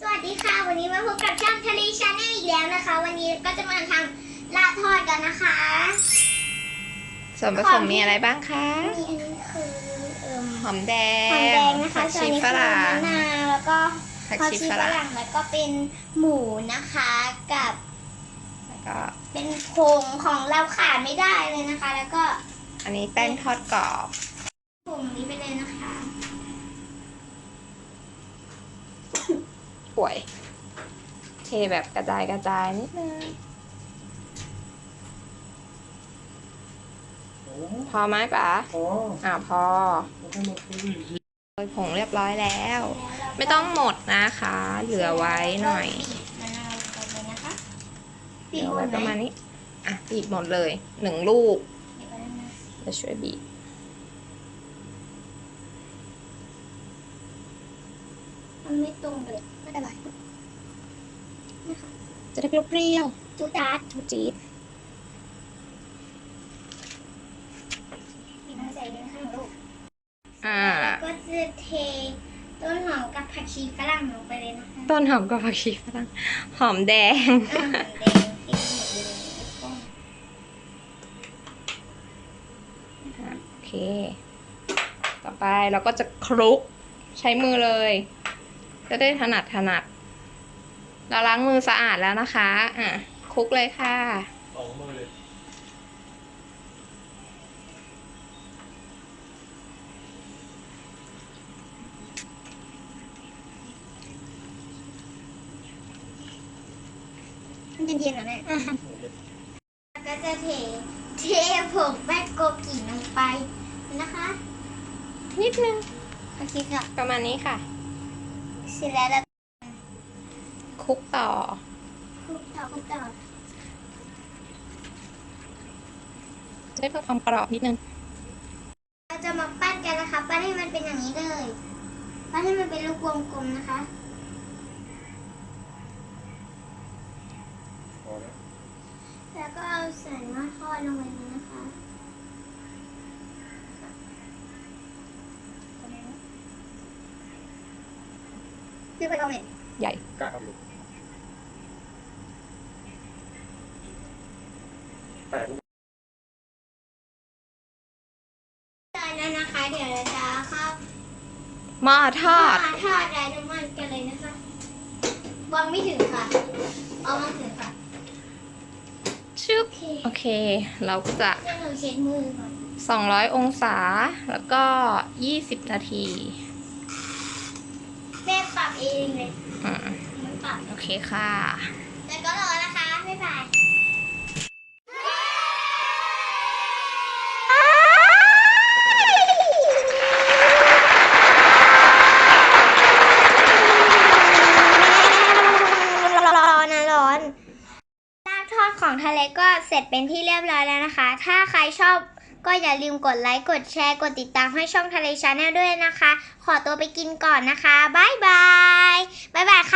สวัสดีค่ะ วันนี้มาพบกับช่องทะเลชาแนลอีกแล้วนะคะ วันนี้ก็จะมาทำลาบทอดกันนะคะส่วนผสมมีอะไรบ้างคะมีอันนี้คือเอิ่มหอมแดหอมงแดงนะคะผักส่วนชีนี้ฝคือรั่มะงนาวแล้วก็ผักผักชีชีฝฝรั่งรั่งแล้วก็เป็นหมูนะคะกับแล้วก็ เป็นผงของเราขาดไม่ได้เลยนะคะ แล้วก็อันนี้แป้งทอดกรอบ ผงนี้ไปเลยนะคะ ป่วย เทแบบกระจายกระจายนิดนึงพอไหมป๋าอ๋ออ่าพอแล้วก็มาคุยอีกทีโรยผงเรียบร้อยแล้วแล้วเราก็ไม่ต้องหมดนะคะ เหลือไว้หน่อยมะนาวลงไปนะคะเหลือไว้ประมาณนี้ อะบีบหมดเลยหนึ่งลูกเดี๋ยวก่อนนะจะช่วยบีบ มันไม่ตรงเลยไม่เป็นไรจะได้เปรี้ยวจุดาดๆทุจี๊ดมีน้ำใส่ด้วยข้างลูกอ่าก็จะเทต้นหอมกับผักชีฝรั่งลงไปเลยนะคะต้นหอมกับผักชีฝรั่งหอมแดง อ่าหอมแดงติดหมดเลยแล้วก็โอเค ต่อไปเราก็จะคลุกใช้มือเลย จะได้ถนัดถนัด เราล้างมือสะอาดแล้วนะคะ อะคลุกเลยค่ะสองมือเลยมันเย็นๆเหรอแม่ก็จะเท เทผงแป้งโกกิลงไปนะคะ นิดนึง โอเคค่ะ ประมาณนี้ค่ะ เสร็จแล้วเราคลุกต่อ คลุกต่อคลุกต่อจะได้เพิ่มความกรอบนิดนึง เราจะมาปั้นกันนะคะ ปั้นให้มันเป็นอย่างนี้เลย ปั้นให้มันเป็นลูกวงกลมนะคะพอแล้วแล้วก็เอาใส่หม้อทอดลงไปเลยนะคะ คือไปเอาเนี่ยใหญ่กะเอาอยู่แปดได้แล้วนะคะ เดี๋ยวเราจะเข้าหม้อทอดมาทอดไร้น้ำมันกันเลยนะคะวางไม่ถึงค่ะ เอามาถึงค่ะ ชึบ โอเค โอเค เราก็จะ เดี๋ยวหนูเช็ดมือก่อน 200 องศา แล้วก็ 20 นาทีแม่ปรับ เองเลยอ่าหนูปรับโอเคค่ะแล้วก็รอนะคะ บ๊ายบายร้อนนะร้อนลาบทอดของทะเลก็เสร็จเป็นที่เรียบร้อยแล้วนะคะ ถ้าใครชอบ ก็อย่าลืมกดไลค์กดแชร์กดติดตามให้ช่องทะเลชาแนลด้วยนะคะ ขอตัวไปกินก่อนนะคะบายบายบายบายค่ะ